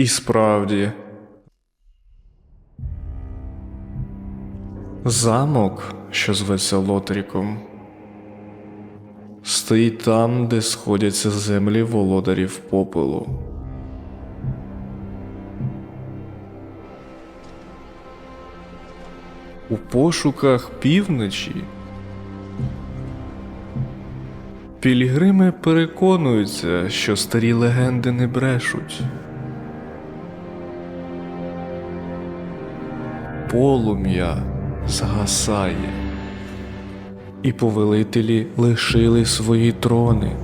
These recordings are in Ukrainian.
І справді. Замок, що зветься Лотріком, стоїть там, де сходяться землі володарів попелу. У пошуках півночі пілігрими переконуються, що старі легенди не брешуть. Полум'я згасає, і повелителі лишили свої трони.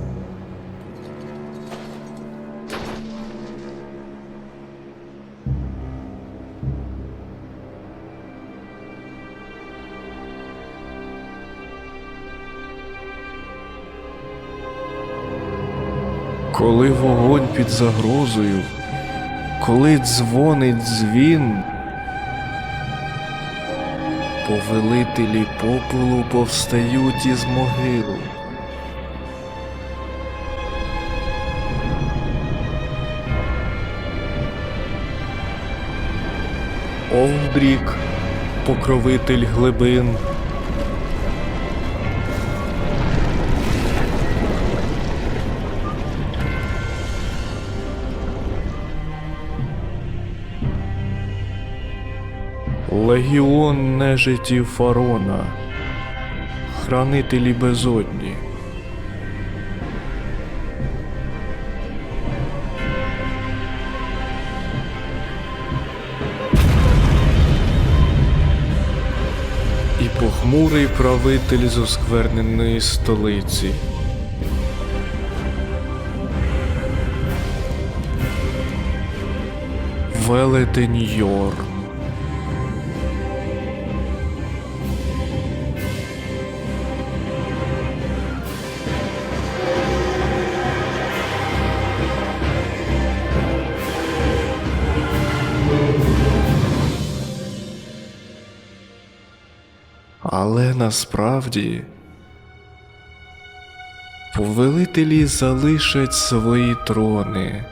Коли вогонь під загрозою, коли дзвонить дзвін, повелителі попелу повстають із могил. Овбрік, покровитель глибин. Легіон нежитів Фарона, хранителі безодні. І похмурий правитель з оскверненої столиці. Велетень Йор. Але насправді повелителі залишать свої трони.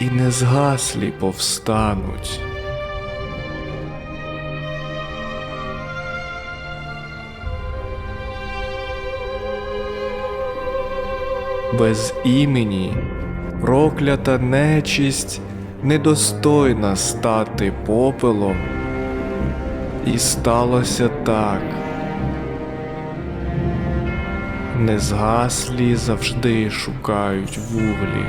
І не згаслі повстануть. Без імені проклята нечисть недостойна стати попелом. І сталося так. Незгаслі завжди шукають вуглі.